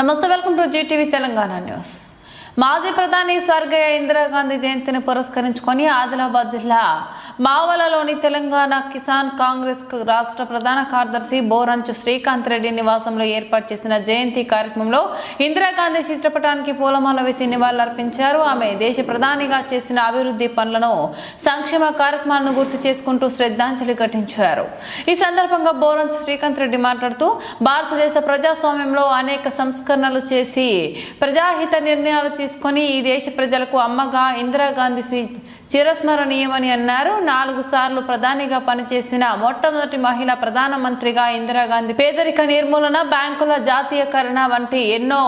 నమస్తే welcome to Zee TV Telangana news. మాజీ ప్రధాని స్వర్గీయ ఇందిరాగాంధీ జయంతిని పురస్కరించుకొని ఆదిలాబాద్ జిల్లా మావలలోని తెలంగాణ కిసాన్ కాంగ్రెస్ రాష్ట్ర ప్రధాన కార్యదర్శి బోరంచు శ్రీకాంత్ రెడ్డి నివాసంలో ఏర్పాటు చేసిన జయంతి కార్యక్రమంలో ఇందిరాగాంధీ చిత్రపటానికి పూలమాల వేసి నివాళులర్పించారు. ఆమె దేశ ప్రధానిగా చేసిన అభివృద్ధి పనులను సంక్షేమ కార్యక్రమాలను గుర్తు చేసుకుంటూ శ్రద్ధాంజలి ఘటించారు. ఈ సందర్భంగా బోరంచు శ్రీకాంత్ రెడ్డి మాట్లాడుతూ భారతదేశ ప్రజాస్వామ్యంలో అనేక సంస్కరణలు చేసి ప్రజాహిత నిర్ణయాలు తీసుకొని ఈ దేశ ప్రజలకు అమ్మగా ఇందిరాగాంధీ చిరస్మరణీయమని అన్నారు. నాలుగు సార్లు ప్రధానిగా పనిచేసిన మొట్టమొదటి మహిళా ప్రధానమంత్రిగా ఇందిరాగాంధీ. పేదరిక నిర్మూలన బ్యాంకుల జాతీయకరణ వంటి ఎన్నో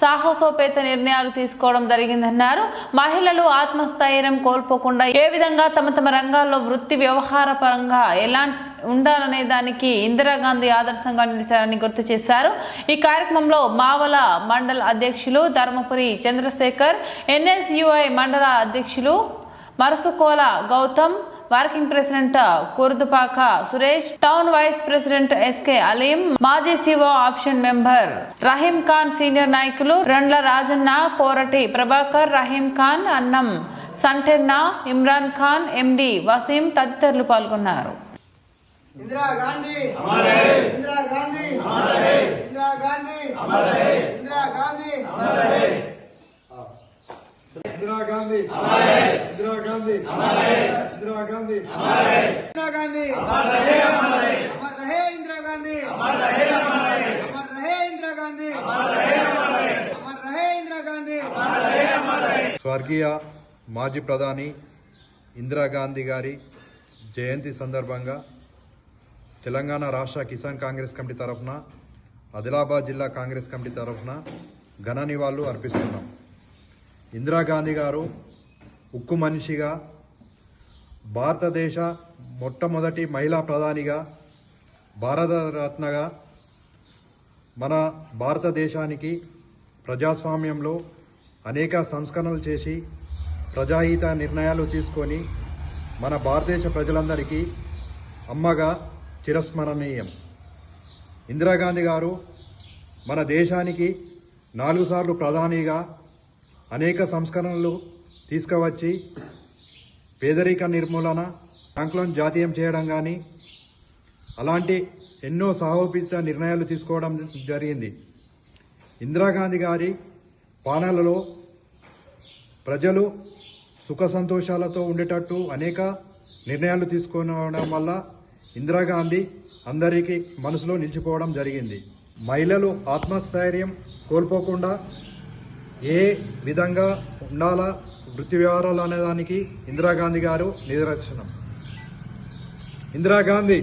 సాహసోపేత నిర్ణయాలు తీసుకోవడం జరిగిందన్నారు. మహిళలు ఆత్మస్థైర్యం కోల్పోకుండా ఏ విధంగా తమ తమ రంగాల్లో వృత్తి వ్యవహార పరంగా ఎలాంటి ఉండాలనే దానికి ఇందిరాగాంధీ ఆదర్శంగా నిలిచారని గుర్తు చేశారు. ఈ కార్యక్రమంలో మావల మండల అధ్యక్షులు ధర్మపురి చంద్రశేఖర్ ఎన్ఎస్యుఐ మండల అధ్యక్షులు Marasukola Gautam working president Kurdupaka Suresh town vice president SK Aleem మాజీ co-option member Rahim Khan senior నాయకులు రెండ్ల రాజన్న కోరటి ప్రభాకర్ రహీం ఖాన్ అన్నం సంటెన్న ఇమ్రాన్ ఖాన్ ఎండి వసీం తదితరులు పాల్గొన్నారు. इंदिरा गांधी इंदिरा गांधी इंदिरा गांधी इंदिरा गांधी इंदिरा गांधी इंदिरा गांधी इंदिरा गांधी इंदिरा गांधी अमर रहे इंदिरा गांधी अमर रहे इंदिरा गांधी अमर रहे इंदिरा गांधी స్వర్గీయ మాజీ ప్రధాని ఇందిరాగాంధీ గారి జయంతి సందర్భంగా తెలంగాణ రాష్ట్ర కిసాన్ కాంగ్రెస్ కమిటీ తరఫున ఆదిలాబాద్ జిల్లా కాంగ్రెస్ కమిటీ తరఫున ఘన నివాళులు అర్పిస్తున్నాం. ఇందిరాగాంధీ గారు ఉక్కు మనిషిగా భారతదేశ మొట్టమొదటి మహిళా ప్రధానిగా భారతరత్నగా మన భారతదేశానికి ప్రజాస్వామ్యంలో అనేక సంస్కరణలు చేసి ప్రజాహిత నిర్ణయాలు తీసుకొని మన భారతదేశ ప్రజలందరికీ అమ్మగా చిరస్మరణీయం. ఇందిరాగాంధీ గారు మన దేశానికి నాలుగు సార్లు ప్రధానిగా అనేక సంస్కరణలు తీసుకువచ్చి పేదరిక నిర్మూలన బ్యాంకులను జాతీయం చేయడం కానీ అలాంటి ఎన్నో సహోపిత నిర్ణయాలు తీసుకోవడం జరిగింది. ఇందిరాగాంధీ గారి పాలనలో ప్రజలు సుఖ సంతోషాలతో ఉండేటట్టు అనేక నిర్ణయాలు తీసుకోవడం వల్ల ఇందిరాగాంధీ అందరికీ మనసులో నిలిచిపోవడం జరిగింది. మహిళలు ఆత్మస్థైర్యం కోల్పోకుండా ఏ విధంగా ఉండాలా వృత్తి వ్యవహారాలు అనేదానికి ఇందిరాగాంధీ గారు నిదర్శనం. ఇందిరాగాంధీ